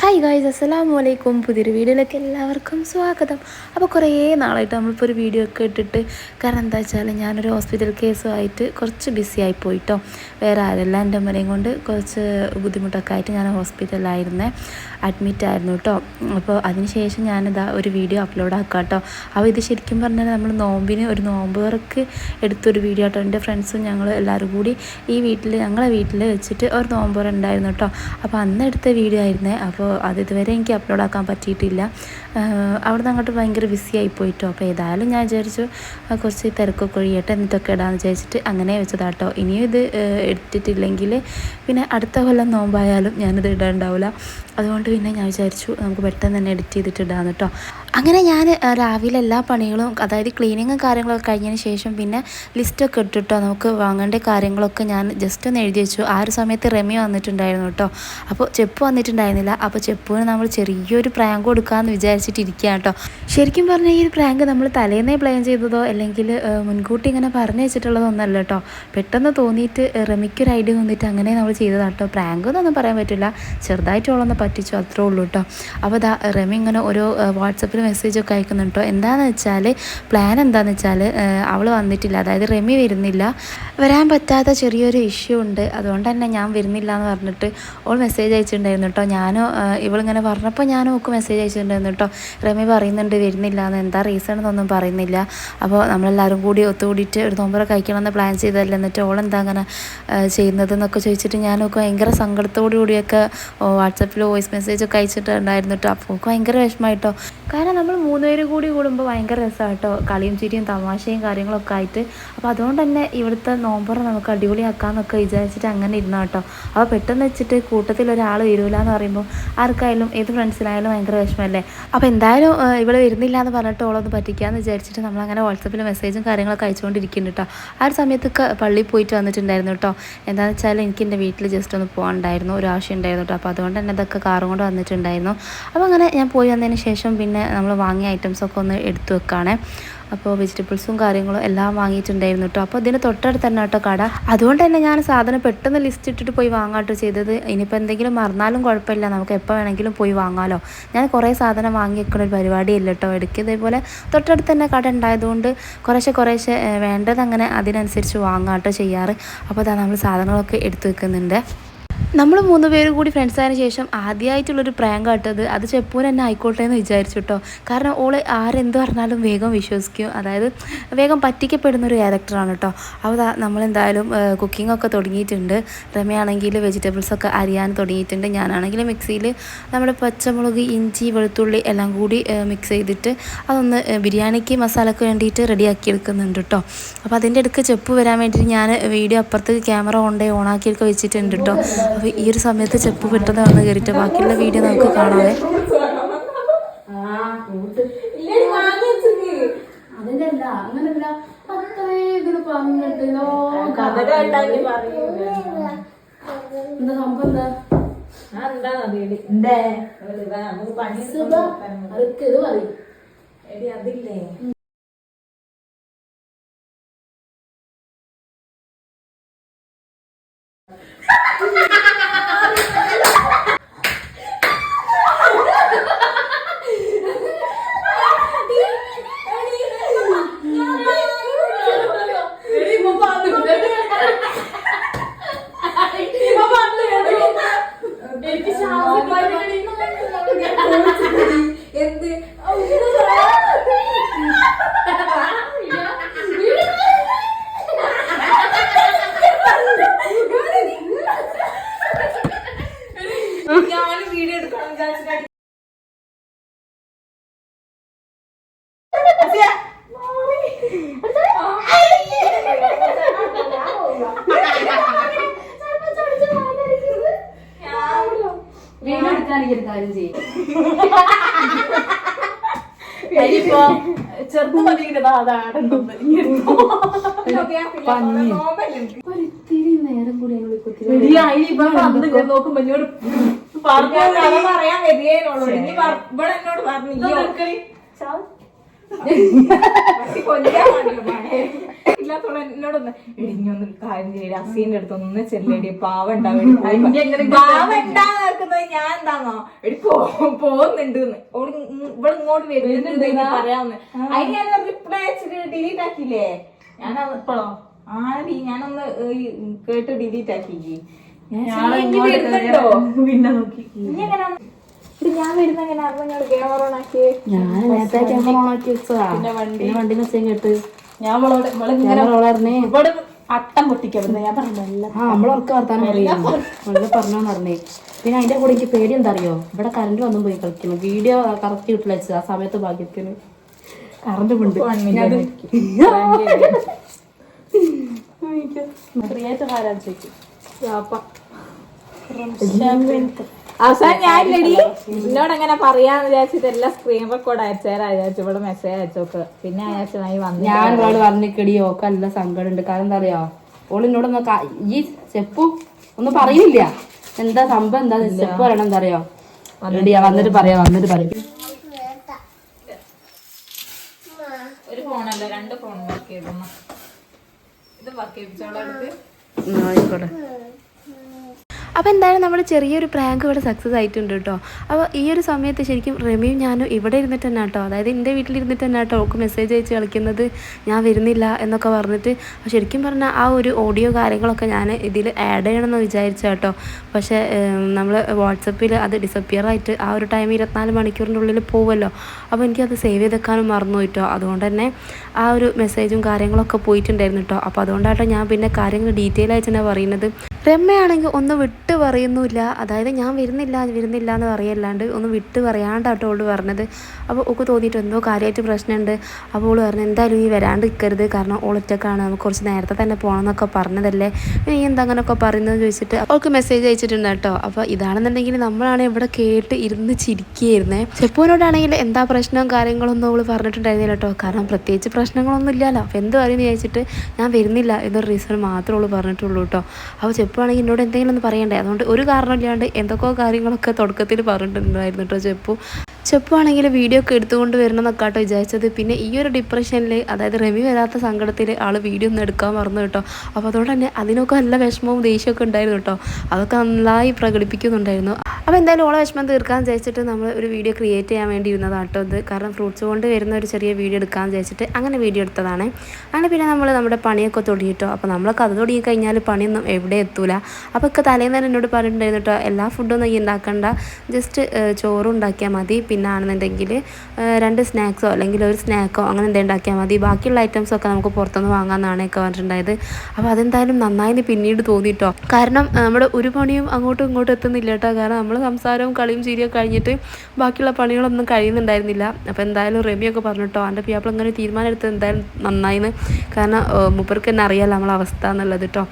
Hi guys അസ്സലാമു അലൈക്കും പുതിയൊരു വീഡിയോയിലേക്ക് എല്ലാവർക്കും സ്വാഗതം. അപ്പോൾ കുറേ നാളായിട്ട് നമ്മളിപ്പോൾ ഒരു വീഡിയോ ഒക്കെ ഇട്ടിട്ട് കാരണം എന്താ വെച്ചാൽ ഞാനൊരു ഹോസ്പിറ്റൽ കേസുമായിട്ട് കുറച്ച് ബിസി ആയി പോയിട്ടോ. വേറെ ആരെല്ലാം എന്റെ അമ്മനെയും കൊണ്ട് കുറച്ച് ബുദ്ധിമുട്ടൊക്കെ ആയിട്ട് ഞാൻ ഹോസ്പിറ്റലിലായിരുന്നേ അഡ്മിറ്റ് ആയിരുന്നു കേട്ടോ അപ്പോൾ അതിനുശേഷം ഞാനിതാ ഒരു വീഡിയോ അപ്ലോഡ് ആക്കാം കേട്ടോ അപ്പോൾ ഇത് ശരിക്കും പറഞ്ഞാൽ നമ്മൾ നോമ്പിന് ഒരു നോമ്പ് വർക്ക് എടുത്തൊരു വീഡിയോ കേട്ടോ എന്റെ ഫ്രണ്ട്സും ഞങ്ങൾ എല്ലാവരും കൂടി ഈ വീട്ടിൽ ഞങ്ങളെ വീട്ടിൽ വെച്ചിട്ട് ഒരു നോമ്പ് വര ഉണ്ടായിരുന്നു കേട്ടോ അപ്പോൾ അന്ന് എടുത്ത വീഡിയോ ആയിരുന്നേ. അപ്പോൾ അത് ഇതുവരെ എനിക്ക് അപ്ലോഡ് ആക്കാൻ പറ്റിയിട്ടില്ല. അവിടെ നിന്ന് അങ്ങോട്ട് ഭയങ്കര ബിസി ആയി പോയിട്ടോ അപ്പോൾ ഏതായാലും ഞാൻ വിചാരിച്ചു കുറച്ച് തിരക്കൊക്കെ ഒഴിയട്ടെ എന്നിട്ടൊക്കെ ഇടാമെന്ന് വിചാരിച്ചിട്ട് അങ്ങനെ വെച്ചതാട്ടോ ഇനിയും ഇത് എടുത്തിട്ടില്ലെങ്കിൽ പിന്നെ അടുത്ത കൊല്ലം നോമ്പായാലും ഞാനിത് ഇടാണ്ടാവില്ല അതുകൊണ്ട് പിന്നെ ഞാൻ വിചാരിച്ചു നമുക്ക് പെട്ടെന്ന് തന്നെ എഡിറ്റ് ചെയ്തിട്ട് ഇടാമെന്ന് കേട്ടോ അങ്ങനെ ഞാൻ രാവിലെ എല്ലാ പണികളും അതായത് ക്ലീനിങ്ങും കാര്യങ്ങളൊക്കെ കഴിഞ്ഞതിന് ശേഷം പിന്നെ ലിസ്റ്റൊക്കെ ഇട്ടിട്ടോ നമുക്ക് വാങ്ങേണ്ട കാര്യങ്ങളൊക്കെ ഞാൻ ജസ്റ്റ് ഒന്ന് എഴുതി വെച്ചു. ആ ഒരു സമയത്ത് റെമി വന്നിട്ടുണ്ടായിരുന്നു കേട്ടോ. അപ്പോൾ ചെപ്പ് വന്നിട്ടുണ്ടായിരുന്നില്ല. അപ്പോൾ ചെപ്പുവിന് നമ്മൾ ചെറിയൊരു പ്രാങ്ക് കൊടുക്കാമെന്ന് വിചാരിച്ചിട്ടിരിക്കുക കേട്ടോ. ശരിക്കും പറഞ്ഞാൽ ഈ ഒരു പ്രാങ്ക് നമ്മൾ തലേന്നേ പ്ലാൻ ചെയ്തതോ അല്ലെങ്കിൽ മുൻകൂട്ടി ഇങ്ങനെ പറഞ്ഞു വെച്ചിട്ടുള്ളതൊന്നല്ല കേട്ടോ. പെട്ടെന്ന് തോന്നിയിട്ട് റെമിക്കൊരു ഐഡിയ തോന്നിയിട്ട് അങ്ങനെ നമ്മൾ ചെയ്തതാണ് കേട്ടോ. പ്രാങ്ക് എന്നൊന്നും പറയാൻ പറ്റില്ല. ചെറുതായിട്ട് ഓളൊന്ന് പറ്റിച്ചു അത്രേ ഉള്ളൂ കേട്ടോ. അപ്പോൾ ദാ റെമി ഇങ്ങനെ ഓരോ വാട്സപ്പിൽ മെസ്സേജൊക്കെ അയക്കുന്നുണ്ടോ? എന്താണെന്ന് വെച്ചാൽ പ്ലാൻ എന്താണെന്ന് വെച്ചാൽ അവൾ വന്നിട്ടില്ല. അതായത് റെമി വരുന്നില്ല. വരാൻ പറ്റാത്ത ചെറിയൊരു ഇഷ്യൂ ഉണ്ട്. അതുകൊണ്ട് തന്നെ ഞാൻ വരുന്നില്ല എന്ന് പറഞ്ഞിട്ട് ഓൾ മെസ്സേജ് അയച്ചിട്ടുണ്ടായിരുന്നു കേട്ടോ ഞാനോ ഇവളിങ്ങനെ പറഞ്ഞപ്പോൾ ഞാനും ഒക്കെ മെസ്സേജ് അയച്ചിട്ടുണ്ടായിരുന്നു കേട്ടോ റെമി പറയുന്നുണ്ട് വരുന്നില്ല എന്ന് എന്താ റീസൺ എന്നൊന്നും പറയുന്നില്ല. അപ്പോൾ നമ്മളെല്ലാവരും കൂടി ഒത്തുകൂടിയിട്ട് ഒരു നോമ്പറ കഴിക്കണമെന്ന് പ്ലാൻ ചെയ്തതല്ലേ? എന്നിട്ട് ഓൾ എന്താ അങ്ങനെ ചെയ്യുന്നത് എന്നൊക്കെ ചോദിച്ചിട്ട് ഞാനൊക്കെ ഭയങ്കര സങ്കടത്തോടു കൂടിയൊക്കെ വാട്സപ്പിൽ വോയിസ് മെസ്സേജ് ഒക്കെ അയച്ചിട്ടുണ്ടായിരുന്നു കേട്ടോ അപ്പോൾ ഭയങ്കര വിഷമമായിട്ടോ കാരണം നമ്മൾ മൂന്നുപേര് കൂടി കൂടുമ്പോൾ ഭയങ്കര രസമാണ് കേട്ടോ കളിയും ചിരിയും തമാശയും കാര്യങ്ങളൊക്കെ ആയിട്ട്. അപ്പോൾ അതുകൊണ്ട് തന്നെ ഇവിടുത്തെ നോമ്പറ നമുക്ക് അടിപൊളിയാക്കാമെന്നൊക്കെ വിചാരിച്ചിട്ട് അങ്ങനെ ഇരുന്ന കേട്ടോ അപ്പോൾ പെട്ടെന്ന് വെച്ചിട്ട് കൂട്ടത്തിൽ ഒരാൾ വരില്ല എന്ന് പറയുമ്പോൾ ആർക്കായാലും ഏത് ഫ്രണ്ട്സിനായാലും ഭയങ്കര വിഷമമല്ലേ അപ്പോൾ എന്തായാലും ഇവിടെ വരുന്നില്ല എന്ന് പറഞ്ഞിട്ട് ഓളൊന്ന് പറ്റിക്കാന്ന് വിചാരിച്ചിട്ട് നമ്മളങ്ങനെ വാട്സപ്പിൽ മെസ്സേജും കാര്യങ്ങളൊക്കെ അയച്ചുകൊണ്ടിരിക്കുന്നുണ്ട് കേട്ടോ ആ ഒരു സമയത്തൊക്കെ പള്ളിയിൽ പോയിട്ട് വന്നിട്ടുണ്ടായിരുന്നു കേട്ടോ എന്താണെന്ന് വെച്ചാൽ എനിക്ക് എന്റെ വീട്ടിൽ ജസ്റ്റ് ഒന്ന് പോകാനുണ്ടായിരുന്നു ഒരു ആവശ്യം ഉണ്ടായിരുന്നു കേട്ടോ അപ്പോൾ അതുകൊണ്ട് തന്നെ ഇതൊക്കെ കാറും കൊണ്ട് വന്നിട്ടുണ്ടായിരുന്നു. അപ്പോൾ അങ്ങനെ ഞാൻ പോയി വന്നതിന് ശേഷം പിന്നെ നമ്മൾ വാങ്ങിയ ഐറ്റംസൊക്കെ ഒന്ന് എടുത്തു വെക്കുകയാണേ അപ്പോൾ വെജിറ്റബിൾസും കാര്യങ്ങളും എല്ലാം വാങ്ങിയിട്ടുണ്ടായിരുന്നു കേട്ടോ അപ്പോൾ ഇതിന് തൊട്ടടുത്ത് തന്നെ കേട്ടോ കട. അതുകൊണ്ട് തന്നെ ഞാൻ സാധനം പെട്ടെന്ന് ലിസ്റ്റ് ഇട്ടിട്ട് പോയി വാങ്ങാട്ടോ ചെയ്തത്. ഇനിയിപ്പോൾ എന്തെങ്കിലും മറന്നാലും കുഴപ്പമില്ല. നമുക്ക് എപ്പോൾ വേണമെങ്കിലും പോയി വാങ്ങാമല്ലോ ഞാൻ കുറേ സാധനം വാങ്ങി വെക്കുന്ന ഒരു പരിപാടിയില്ല കേട്ടോ ഇടയ്ക്ക് ഇതേപോലെ തൊട്ടടുത്ത് തന്നെ കട ഉണ്ടായതുകൊണ്ട് കുറേശ്ശെ കുറേശ്ശെ വേണ്ടത് അങ്ങനെ അതിനനുസരിച്ച് വാങ്ങാട്ടോ ചെയ്യാറ്. അപ്പോൾ അതാ നമ്മൾ സാധനങ്ങളൊക്കെ എടുത്തു വെക്കുന്നുണ്ട്. നമ്മൾ മൂന്ന് പേര് കൂടി ഫ്രണ്ട്സ് ആയതിനു ശേഷം ആദ്യമായിട്ടുള്ളൊരു പ്രാങ്ക് കാട്ടത് അത് ചെപ്പൂൻ എന്നെ ആയിക്കോട്ടെ എന്ന് വിചാരിച്ചു കേട്ടോ കാരണം ഓൾ ആരെന്ത് പറഞ്ഞാലും വേഗം വിശ്വസിക്കും. അതായത് വേഗം പറ്റിക്കപ്പെടുന്ന ഒരു ക്യാരക്ടറാണ് കേട്ടോ അപ്പോൾ നമ്മളെന്തായാലും കുക്കിംഗ് ഒക്കെ തുടങ്ങിയിട്ടുണ്ട്. രമയാണെങ്കിൽ വെജിറ്റബിൾസ് ഒക്കെ അരിയാൻ തുടങ്ങിയിട്ടുണ്ട്. ഞാനാണെങ്കിൽ മിക്സിയിൽ നമ്മുടെ പച്ചമുളക് ഇഞ്ചി വെളുത്തുള്ളി എല്ലാം കൂടി മിക്സ് ചെയ്തിട്ട് അതൊന്ന് ബിരിയാണിക്ക് മസാലയ്ക്ക് വേണ്ടിയിട്ട് റെഡിയാക്കി എടുക്കുന്നുണ്ട് കേട്ടോ അപ്പോൾ അതിന്റെ അടുക്ക് ചെപ്പ് വരാൻ വേണ്ടിയിട്ട് ഞാൻ വീഡിയോ അപ്പുറത്ത് ക്യാമറ കൊണ്ടേ ഓണാക്കിയൊക്കെ വെച്ചിട്ടുണ്ട് കേട്ടോ അപ്പോൾ ഈ ഒരു സമയത്ത് ചെപ്പ് പെട്ടെന്ന് വന്ന് കയറിയിട്ട് ബാക്കിയുള്ള വീഡിയോ നമുക്ക് കാണാവേ. എന്താ സംഭവം എന്താ? പറയും. അതില്ലേ? കാര്യം ചെയ്യും. ഇനിയിപ്പോ ചെറുപ്പം പതിക്കുന്നത് അതാണ് ഒരിത്തിരി നേരം കൂടി ഞങ്ങൾ കുത്തി നോക്കുമ്പോ എന്നോട് പറഞ്ഞു കഥ പറയാൻ വരികയുള്ളൂ ഇവിടെ എന്നോട് പറഞ്ഞു ഇല്ലാത്തോളം എന്നോടൊന്ന് ഇടിഞ്ഞൊന്ന് കാര്യം ചെയ്യടി അസീന്റെ അടുത്ത് ഒന്ന് ചെല്ലടി പാവണ്ടാവും പാവണ്ടാക്കുന്നത് ഞാൻ എന്താണോ എടി പോകുന്നുണ്ട് ഇവിടെ ഇങ്ങോട്ട് വരുന്നുണ്ട് പറയാന്ന് അതിന് ഞാൻ റിപ്ലൈ അയച്ചിട്ട് ഡിലീറ്റ് ആക്കിയില്ലേ ഞാൻ ഇപ്പോഴോ ആടി ഞാനൊന്ന് കേട്ട് ഡിലീറ്റ് ആക്കി ഞാൻ ഇനി ഇത് ഞാൻ വരുന്ന എങ്ങനെ ക്യാമറ ഞാൻ നേരത്തെ ക്യാമറ ഓണാക്കി വെച്ചതാ പിന്നെ വണ്ടി വണ്ടി മെസ്സേജ് കേട്ട് ഞാൻ വളർന്നേ ഇവിടെ അട്ടം ഞാൻ പറഞ്ഞല്ല ആ നമ്മളൊക്കെ വർത്താനം പറയാം വളരെ പറഞ്ഞോ പറഞ്ഞേ പിന്നെ അതിന്റെ കൂടെ എനിക്ക് പേടി എന്താ അറിയോ ഇവിടെ കറണ്ട് വന്നും പോയി കളിക്കുന്നു വീഡിയോ കറക്റ്റ് കിട്ടില്ല വെച്ചത് ആ സമയത്ത് ഭാഗ്യത്തിന് കറണ്ട് ഉണ്ട് ക്രിയേറ്റർ അവസാനം ഞാൻ ഇല്ലടി എന്നോട് അങ്ങനെ പറയാന്ന് വിചാരിച്ചിട്ട് എല്ലാം സ്ക്രീൻ റെക്കോർഡ് അയച്ചേരാ വിചാരിച്ചു. ഇവിടെ മെസ്സേജ് അയച്ചോക്ക് പിന്നെ അയച്ചതായി വന്നു ഞാൻ ഇവളോട് പറഞ്ഞിക്കടി ഓക്ക് നല്ല സങ്കടം ഉണ്ട് കാരണം എന്താ അറിയോ? ഓൾ എന്നോടൊന്ന് ക- ഈ ചെപ്പു ഒന്നും പറയുന്നില്ല. എന്താ സംഭവം? എന്താ ചെപ്പ് പറയണം? എന്താ അറിയോ? റെഡിയാ വന്നിട്ട് പറയാ വന്നിട്ട് പറയും. ഒരു ഫോണല്ല രണ്ട് ഫോൺ വർക്ക് ചെയ്തു ഇത് വർക്ക് ചെയ്യിപ്പിച്ചോളെ ആയിക്കോട്ടെ. അപ്പോൾ എന്തായാലും നമ്മൾ ചെറിയൊരു പ്രാങ്ക് ഇവിടെ സക്സസ് ആയിട്ടുണ്ട് കേട്ടോ അപ്പോൾ ഈ ഒരു സമയത്ത് ശരിക്കും റമിയും ഞാനും ഇവിടെ ഇരുന്നിട്ട് തന്നെ കേട്ടോ അതായത് എന്റെ വീട്ടിലിരുന്നിട്ട് തന്നെ കേട്ടോ അവൾക്ക് മെസ്സേജ് അയച്ച് കളിക്കുന്നത്. ഞാൻ വരുന്നില്ല എന്നൊക്കെ പറഞ്ഞിട്ട് ശരിക്കും പറഞ്ഞാൽ ആ ഒരു ഓഡിയോ കാര്യങ്ങളൊക്കെ ഞാൻ ഇതിൽ ആഡ് ചെയ്യണമെന്ന് വിചാരിച്ച കേട്ടോ പക്ഷേ നമ്മൾ വാട്സപ്പിൽ അത് ഡിസപ്പിയർ ആയിട്ട് ആ ഒരു ടൈം ഇരുപത്തിനാല് മണിക്കൂറിന്റെ ഉള്ളിൽ പോവുമല്ലോ അപ്പോൾ എനിക്കത് സേവ് ചെയ്തെക്കാനും മറന്നു കേട്ടോ അതുകൊണ്ട് തന്നെ ആ ഒരു മെസ്സേജും കാര്യങ്ങളൊക്കെ പോയിട്ടുണ്ടായിരുന്നു കേട്ടോ അപ്പോൾ അതുകൊണ്ടാട്ടോ ഞാൻ പിന്നെ കാര്യങ്ങൾ ഡീറ്റെയിൽ ആയിട്ട് തന്നെ പറയുന്നത്. രമ്മയാണെങ്കിൽ ഒന്ന് വിട്ട് പറയുന്നില്ല. അതായത് ഞാൻ വരുന്നില്ല വരുന്നില്ല എന്ന് പറയല്ലാണ്ട് ഒന്ന് വിട്ട് പറയാണ്ടാട്ടോ ഓൾ പറഞ്ഞത്. അപ്പോൾ ഒക്കെ തോന്നിയിട്ട് എന്തോ കാര്യമായിട്ട് പ്രശ്നമുണ്ട്. അപ്പോൾ ഓൾ പറഞ്ഞു എന്തായാലും ഈ വരാണ്ട് നിൽക്കരുത്. കാരണം ഓളൊറ്റക്കാണ് നമുക്ക് കുറച്ച് നേരത്തെ തന്നെ പോകണം എന്നൊക്കെ പറഞ്ഞതല്ലേ. നീ എന്താ അങ്ങനെയൊക്കെ പറയുന്നത് ചോദിച്ചിട്ട് അവൾക്ക് മെസ്സേജ് അയച്ചിട്ടുണ്ട് കേട്ടോ. അപ്പോൾ ഇതാണെന്നുണ്ടെങ്കിൽ നമ്മളാണ് ഇവിടെ കേട്ട് ഇരുന്ന് ചിരിക്കുകയായിരുന്നേ. ചെപ്പൂനോടാണെങ്കിൽ എന്താ പ്രശ്നവും കാര്യങ്ങളൊന്നും അവൾ പറഞ്ഞിട്ടുണ്ടായിരുന്നില്ല കേട്ടോ. കാരണം പ്രത്യേകിച്ച് പ്രശ്നങ്ങളൊന്നും ഇല്ലല്ലോ. അപ്പോൾ എന്ത് പറയുന്നു ചോദിച്ചിട്ട് ഞാൻ വരുന്നില്ല എന്നൊരു റീസൺ മാത്രമേ ഉള്ളൂ പറഞ്ഞിട്ടുള്ളൂ കേട്ടോ. അപ്പോൾ ചെപ്പുവാണെങ്കിൽ എന്നോട് എന്തെങ്കിലും ഒന്ന് പറയണ്ടേ? അതുകൊണ്ട് ഒരു കാരണമില്ലാണ്ട് എന്തൊക്കെയോ കാര്യങ്ങളൊക്കെ തുടക്കത്തിൽ പറഞ്ഞിട്ടുണ്ടായിരുന്നു കേട്ടോ ചെപ്പു. ചെപ്പുവാണെങ്കിൽ വീഡിയോ ഒക്കെ എടുത്തുകൊണ്ട് വരണം എന്നൊക്കെ കേട്ടോ വിചാരിച്ചത്. പിന്നെ ഈ ഒരു ഡിപ്രഷനിൽ അതായത് റെമി വരാത്ത സങ്കടത്തിൽ ആൾ വീഡിയോ ഒന്നും എടുക്കാൻ മറന്നു കേട്ടോ. അപ്പോൾ അതുകൊണ്ട് തന്നെ അതിനൊക്കെ നല്ല വിഷമവും ദേഷ്യമൊക്കെ ഉണ്ടായിരുന്നു കേട്ടോ. അതൊക്കെ നന്നായി പ്രകടിപ്പിക്കുന്നുണ്ടായിരുന്നു. അപ്പോൾ എന്തായാലും ഓളെ വിഷമം തീർക്കാൻ വിചാരിച്ചിട്ട് നമ്മൾ ഒരു വീഡിയോ ക്രിയേറ്റ് ചെയ്യാൻ വേണ്ടി ഇരുന്നതാണ് കേട്ടോ ഇത്. കാരണം ഫ്രൂട്ട്സ് കൊണ്ട് വരുന്ന ഒരു ചെറിയ വീഡിയോ എടുക്കാമെന്ന് വിചാരിച്ചിട്ട് അങ്ങനെ വീഡിയോ എടുത്തതാണ്. അങ്ങനെ പിന്നെ നമ്മൾ നമ്മുടെ പണിയൊക്കെ തുടങ്ങിയിട്ടോ അപ്പോൾ നമ്മളൊക്കെ അത് തുടങ്ങി കഴിഞ്ഞാൽ പണിയൊന്നും എവിടെ എത്തൂല. അപ്പോൾ ഒക്കെ തലേന്ന് തന്നെ എന്നോട് പറഞ്ഞിട്ടുണ്ടായിരുന്നു കേട്ടോ എല്ലാ ഫുഡൊന്നും ഈ ഉണ്ടാക്കണ്ട ജസ്റ്റ് ചോറുണ്ടാക്കിയാൽ മതി. പിന്നെ ആണെന്നുണ്ടെങ്കിൽ രണ്ട് സ്നാക്സോ അല്ലെങ്കിൽ ഒരു സ്നാക്കോ അങ്ങനെ എന്തെങ്കിലും ഉണ്ടാക്കിയാൽ മതി. ബാക്കിയുള്ള ഐറ്റംസൊക്കെ നമുക്ക് പുറത്തുനിന്ന് വാങ്ങാമെന്നാണ് ഒക്കെ പറഞ്ഞിട്ടുണ്ടായത്. അപ്പോൾ അതെന്തായാലും നന്നായി പിന്നീട് തോന്നിയിട്ടോ കാരണം നമ്മുടെ ഒരു പണിയും അങ്ങോട്ടും ഇങ്ങോട്ടും എത്തുന്നില്ല കേട്ടോ. കാരണം നമ്മൾ സംസാരവും കളിയും ചിരിയൊക്കെ കഴിഞ്ഞിട്ട് ബാക്കിയുള്ള പണികളൊന്നും കഴിയുന്നുണ്ടായിരുന്നില്ല. അപ്പോൾ എന്തായാലും റെമിയൊക്കെ പറഞ്ഞിട്ടോ എന്റെ പിയാപ്പിൾ ഇങ്ങനെ തീരുമാനം എടുത്തത് എന്തായാലും നന്നായിന്ന്. കാരണം മൂപ്പർക്ക് തന്നെ അറിയാമല്ലോ നമ്മളെ അവസ്ഥ എന്നുള്ളത് കേട്ടോ.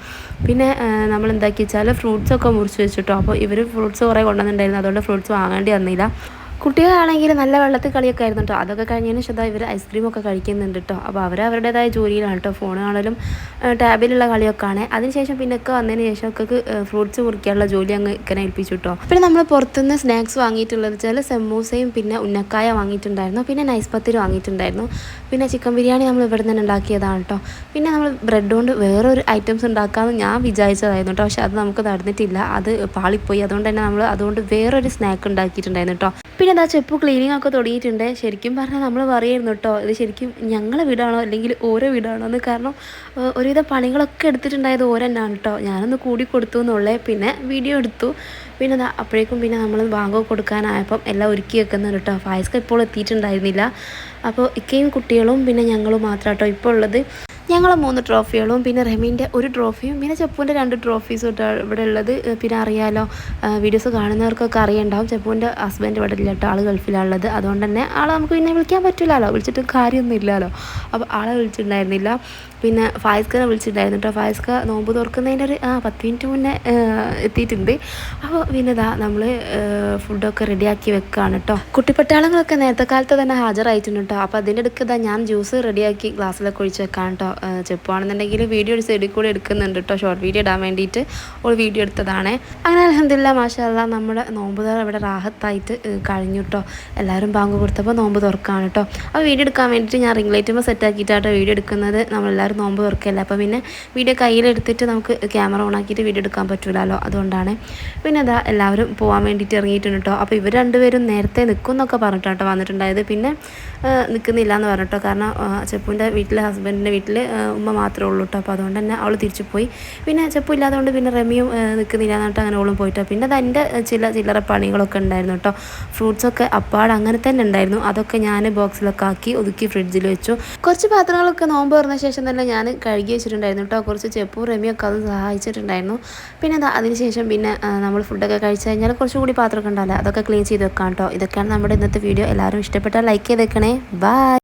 പിന്നെ നമ്മൾ എന്താക്കി വെച്ചാൽ ഫ്രൂട്ട്സൊക്കെ മുറിച്ച് വെച്ചിട്ടോ അപ്പോൾ ഇവർ ഫ്രൂട്ട്സ് കുറേ കൊണ്ടുവന്നിട്ടുണ്ടായിരുന്നു. അതുകൊണ്ട് ഫ്രൂട്ട്സ് വാങ്ങേണ്ടി വന്നില്ല. കുട്ടികളാണെങ്കിൽ നല്ല വെള്ളത്തിൽ കളിയൊക്കെ ആയിരുന്നു കേട്ടോ അതൊക്കെ കഴിഞ്ഞതിന് ശേഷം ഇവർ ഐസ്ക്രീമൊക്കെ കഴിക്കുന്നുണ്ട് കേട്ടോ അപ്പോൾ അവർ അവരുടേതായ ജോലിയിലാണ് കേട്ടോ ഫോണാണെങ്കിലും ടാബിലുള്ള കളിയൊക്കെ ആണ് അതിനുശേഷം പിന്നെ ഒക്കെ വന്നതിന് ശേഷം ഒക്കെ ഫ്രൂട്ട്സ് മുറിക്കാനുള്ള ജോലി അങ്ങ് ഇങ്ങനെ ഏൽപ്പിച്ചു കേട്ടോ പിന്നെ നമ്മൾ പുറത്തുനിന്ന് സ്നാക്സ് വാങ്ങിയിട്ടുള്ളത് വെച്ചാൽ സമൂസയും പിന്നെ ഉന്നക്കായ വാങ്ങിയിട്ടുണ്ടായിരുന്നു. പിന്നെ നൈസ് പത്തിരി വാങ്ങിയിട്ടുണ്ടായിരുന്നു. പിന്നെ ചിക്കൻ ബിരിയാണി നമ്മൾ ഇവിടെ നിന്ന് ഉണ്ടാക്കിയതാണ് കേട്ടോ പിന്നെ നമ്മൾ ബ്രെഡ് കൊണ്ട് വേറൊരു ഐറ്റംസ് ഉണ്ടാക്കാമെന്ന് ഞാൻ വിചാരിച്ചതായിരുന്നു കേട്ടോ പക്ഷെ അത് നമുക്ക് നടന്നിട്ടില്ല. അത് പാളിപ്പോയി. അതുകൊണ്ട് തന്നെ നമ്മൾ അതുകൊണ്ട് വേറൊരു സ്നാക്ക് ഉണ്ടാക്കിയിട്ടുണ്ടായിരുന്നു കേട്ടോ പിന്നെ എന്താ ചെപ്പ് ക്ലീനിങ് ഒക്കെ തുടങ്ങിയിട്ടുണ്ട്. ശരിക്കും പറഞ്ഞാൽ നമ്മൾ പറയായിരുന്നു കേട്ടോ ഇത് ശരിക്കും ഞങ്ങളെ വീടാണോ അല്ലെങ്കിൽ ഓരോ വീടാണോ എന്ന്. കാരണം ഒരുവിധ പണികളൊക്കെ എടുത്തിട്ടുണ്ടായത് ഓരെന്നാണ് കേട്ടോ ഞാനൊന്ന് കൂടി കൊടുത്തു എന്നുള്ളേ. പിന്നെ വീഡിയോ എടുത്തു. പിന്നെ ദാ അപ്പോഴേക്കും പിന്നെ നമ്മൾ ബാങ്ക് കൊടുക്കാനായപ്പം എല്ലാം ഒരുക്കി വെക്കുന്നുണ്ട് കേട്ടോ ഫായസ്ക ഇപ്പോൾ എത്തിയിട്ടുണ്ടായിരുന്നില്ല. അപ്പോൾ ഇക്കയും കുട്ടികളും പിന്നെ ഞങ്ങളും മാത്രം കേട്ടോ ഇപ്പോൾ ഉള്ളത്. ഞങ്ങൾ മൂന്ന് ട്രോഫികളും പിന്നെ റഹ്മീന്റെ ഒരു ട്രോഫിയും പിന്നെ ചെപ്പുവിന്റെ രണ്ട് ട്രോഫീസും ഇവിടെ ഉള്ളത്. പിന്നെ അറിയാലോ വീഡിയോസ് കാണുന്നവർക്കൊക്കെ അറിയണ്ടാവും. ചെപ്പുവിന്റെ ഹസ്ബൻഡ് ഇവിടെ ഇല്ല കേട്ടോ ആൾ ഗൾഫിലാണുള്ളത് അതുകൊണ്ട് തന്നെ ആളെ നമുക്ക് പിന്നെ വിളിക്കാൻ പറ്റില്ലല്ലോ വിളിച്ചിട്ട് കാര്യമൊന്നും ഇല്ലല്ലോ അപ്പോൾ ആളെ വിളിച്ചിട്ടുണ്ടായിരുന്നില്ല. പിന്നെ ഫായസ്കനെ വിളിച്ചിട്ടുണ്ടായിരുന്നു കേട്ടോ ഫായസ്ക നോമ്പ് തുറക്കുന്നതിന്റെ ഒരു ആ പത്ത് മിനിറ്റ് മുന്നേ എത്തിയിട്ടുണ്ട്. അപ്പോൾ പിന്നെ ഇതാ നമ്മൾ ഫുഡൊക്കെ റെഡിയാക്കി വെക്കുകയാണ് കേട്ടോ കുട്ടിപ്പട്ടാളങ്ങളൊക്കെ നേരത്തെ കാലത്ത് തന്നെ ഹാജരായിട്ടുണ്ട് കേട്ടോ അപ്പോൾ അതിന്റെ അടുക്ക് ഇതാ ഞാൻ ജ്യൂസ് റെഡിയാക്കി ഗ്ലാസ്സിലൊക്കെ ഒഴിച്ച് വെക്കാൻ കേട്ടോ ചെപ്പുവാണെന്നുണ്ടെങ്കിൽ വീഡിയോ ഒരു സൈഡിൽ കൂടി എടുക്കുന്നുണ്ട് കേട്ടോ ഷോർട്ട് വീഡിയോ ഇടാൻ വേണ്ടിയിട്ട് ഒരു വീഡിയോ എടുത്തതാണ്. അങ്ങനെ അലഹമില്ല മാഷല്ല നമ്മുടെ നോമ്പ് തുറ ഇവിടെ റാഹത്തായിട്ട് കഴിഞ്ഞു കേട്ടോ എല്ലാവരും ബാങ്ക് കൊടുത്തപ്പോൾ നോമ്പ് തുറക്കുകയാണ് കേട്ടോ അപ്പോൾ വീഡിയോ എടുക്കാൻ വേണ്ടിയിട്ട് ഞാൻ റിംഗ് ലൈറ്റുമ്പോൾ സെറ്റാക്കിയിട്ടാട്ടോ വീഡിയോ എടുക്കുന്നത്. നമ്മളെല്ലാവരും നോമ്പ് തുറക്കല്ല? അപ്പോൾ പിന്നെ വീഡിയോ കയ്യിലെടുത്തിട്ട് നമുക്ക് ക്യാമറ ഓണാക്കിയിട്ട് വീഡിയോ എടുക്കാൻ പറ്റൂലല്ലോ അതുകൊണ്ടാണ്. പിന്നെ അതാ എല്ലാവരും പോകാൻ വേണ്ടിയിട്ട് ഇറങ്ങിയിട്ടുണ്ട് കേട്ടോ അപ്പോൾ ഇവർ രണ്ടുപേരും നേരത്തെ നിൽക്കും എന്നൊക്കെ പറഞ്ഞിട്ടാട്ടോ വന്നിട്ടുണ്ടായത്. പിന്നെ നിൽക്കുന്നില്ല എന്ന് പറഞ്ഞിട്ടോ. കാരണം ചെപ്പുവിന്റെ വീട്ടിൽ ഹസ്ബൻഡിന്റെ വീട്ടിൽ ഉമ്മ മാത്രമേ ഉള്ളൂ കേട്ടോ അപ്പോൾ അതുകൊണ്ട് തന്നെ അവൾ തിരിച്ചു പോയി. പിന്നെ ചെപ്പു ഇല്ലാത്തതുകൊണ്ട് പിന്നെ റമിയും നിൽക്കുന്നില്ല എന്നിട്ട് അങ്ങനെ ഓളും പോയിട്ടോ. പിന്നെ അത് എന്റെ ചില ചില്ലറ പണികളൊക്കെ ഉണ്ടായിരുന്നു കേട്ടോ ഫ്രൂട്ട്സൊക്കെ അപ്പാട് അങ്ങനെ തന്നെ ഉണ്ടായിരുന്നു. അതൊക്കെ ഞാൻ ബോക്സിലൊക്കെ ആക്കി ഒതുക്കി ഫ്രിഡ്ജിൽ വെച്ചു. കുറച്ച് പാത്രങ്ങളൊക്കെ നോമ്പ് പറഞ്ഞ ശേഷം തന്നെ ഞാൻ കഴുകി വെച്ചിട്ടുണ്ടായിരുന്നു കേട്ടോ. കുറച്ച് ചെപ്പും റമിയൊക്കെ അത് സഹായിച്ചിട്ടുണ്ടായിരുന്നു. പിന്നെ എന്താ അതിനുശേഷം പിന്നെ നമ്മൾ ഫുഡൊക്കെ കഴിച്ച് കഴിഞ്ഞാൽ കുറച്ചുകൂടി പാത്രമൊക്കെ ഉണ്ടാവില്ല? അതൊക്കെ ക്ലീൻ ചെയ്ത് വെക്കാം കേട്ടോ. ഇതൊക്കെയാണ് നമ്മുടെ ഇന്നത്തെ വീഡിയോ എല്ലാവരും ഇഷ്ടപ്പെട്ടാൽ ലൈക്ക് ചെയ്തേക്കണേ. ബൈ